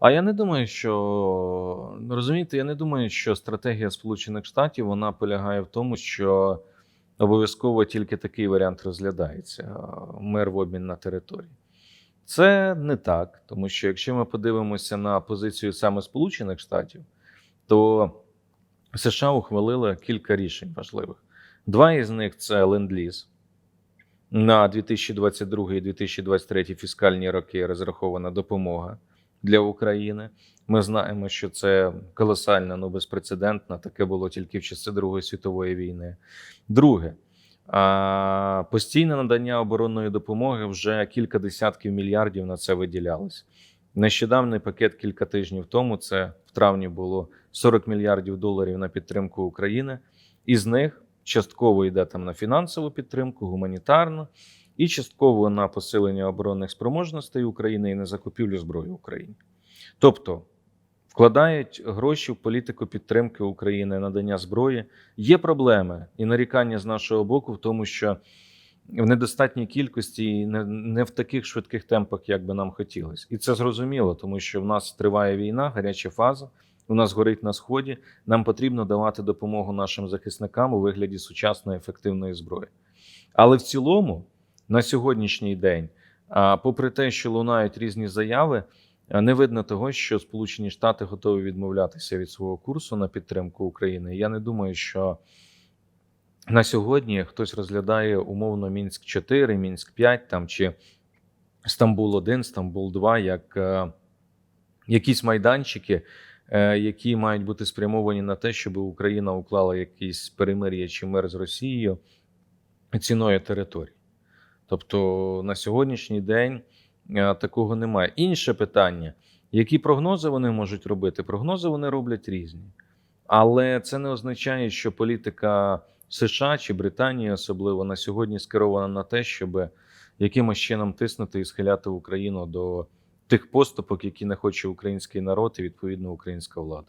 А я не думаю, що ну, розумієте, я не думаю, що стратегія Сполучених Штатів вона полягає в тому, що обов'язково тільки такий варіант розглядається мир в обмін на території. Це не так, тому що якщо ми подивимося на позицію саме Сполучених Штатів, то США ухвалили кілька рішень важливих. Два із них це ленд-ліз. На 2022 і 2023 фіскальні роки розрахована допомога для України. Ми знаємо, що це колосальна, ну безпрецедентна. Таке було тільки в часи Другої світової війни. Друге, а, постійне надання оборонної допомоги вже кілька десятків мільярдів на це виділялось. Нещодавний пакет кілька тижнів тому. Це в травні було 40 мільярдів доларів на підтримку України. Із них частково йде там на фінансову підтримку, гуманітарну, і частково на посилення оборонних спроможностей України і на закупівлю зброї Україні. Тобто вкладають гроші в політику підтримки України, надання зброї. Є проблеми і нарікання з нашого боку в тому, що в недостатній кількості і не, в таких швидких темпах, як би нам хотілося. І це зрозуміло, тому що в нас триває війна, гаряча фаза. У нас горить на сході. Нам потрібно давати допомогу нашим захисникам у вигляді сучасної ефективної зброї. Але в цілому, на сьогоднішній день, попри те, що лунають різні заяви, не видно того, що Сполучені Штати готові відмовлятися від свого курсу на підтримку України. Я не думаю, що на сьогодні хтось розглядає умовно Мінськ 4, Мінськ 5 там чи Стамбул 1, Стамбул 2 як е, якісь майданчики, е, які мають бути спрямовані на те, щоб Україна уклала якийсь перемир'я чи мир з Росією ціною території. Тобто на сьогоднішній день е, такого немає. Інше питання: які прогнози вони можуть робити? Прогнози вони роблять різні. Але це не означає, що політика США чи Британії особливо на сьогодні скерована на те, щоб якимось чином тиснути і схиляти Україну до тих поступок, які не хоче український народ і відповідно українська влада.